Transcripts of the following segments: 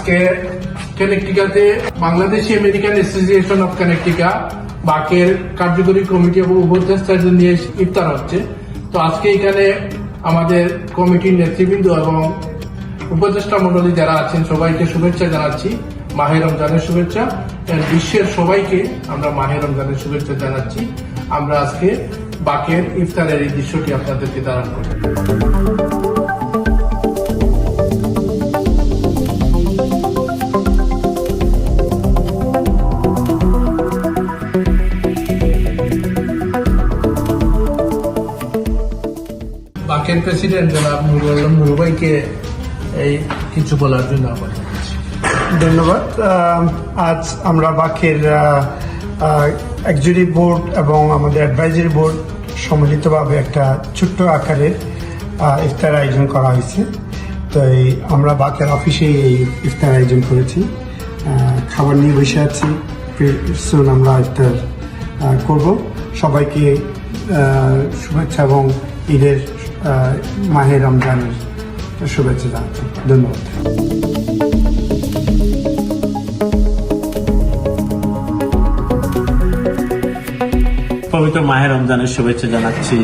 আজকে কানেকটিকাতে Bangladeshi American association of Connecticut বাকের কার্যকরী committee এবং উপদেষ্টাদের নিয়ে ইফতার হচ্ছে। তো আজকে এখানে আমাদের কমিটির নেতৃবৃন্দ এবং উপদেষ্টা মন্ডলী যারা আছেন, সবাইকে শুভেচ্ছা জানাচ্ছি। মাহে রমজানের শুভেচ্ছা। বিশ্বের সবাইকে আমরা মাহে রমজানের শুভেচ্ছা জানাচ্ছি। আমরা আজকে বাকের ইফতারের এই দৃশ্যটি আপনাদেরকে দাঁড়ান করি বাকের প্রেসিডেন্ট জনাব নুরুল আলম নুরু ভাইকে এই কিছু বলার জন্য আমার ধন্যবাদ। আজ আমরা বাকের এক্সিকিউটিভ বোর্ড এবং আমাদের অ্যাডভাইজারি বোর্ড সম্মিলিতভাবে একটা ছোট্ট আকারের ইফতার আয়োজন করা হয়েছে। তো এই আমরা বাকের অফিসে এই ইফতার আয়োজন করেছি। খাবার নিয়ে বসে আছি। সুন আমরা ইফতার করব। সবাইকে শুভেচ্ছা এবং ঈদের মাহে রমজানের শুভেচ্ছা জানাচ্ছি। ধন্যবাদ। পবিত্র মাহে রমজানের শুভেচ্ছা জানাচ্ছি।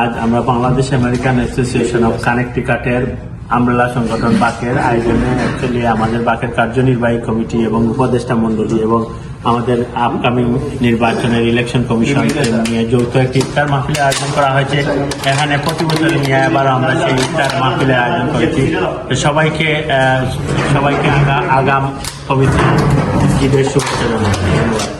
আজ আমরা বাংলাদেশ আমেরিকান অ্যাসোসিয়েশন অফ কানেকটিকাটের আমরেলা সংগঠন বাকের আয়োজনে অ্যাকচুয়ালি আমাদের বাকের কার্যনির্বাহী কমিটি এবং উপদেষ্টা মন্ডলী এবং আমাদের আপকামিং নির্বাচনের ইলেকশন কমিশন নিয়ে যৌথ একটি ইফতার মাহফিলের আয়োজন করা হয়েছে। এখানে প্রতি বছর নিয়ে এবার আমরা সেই ইফতার মাহফিলের আয়োজন করেছি। সবাইকে সবাইকে আগা- আগাম পবিত্র ঈদের শুভেচ্ছা জানাচ্ছি ধন্যবাদ।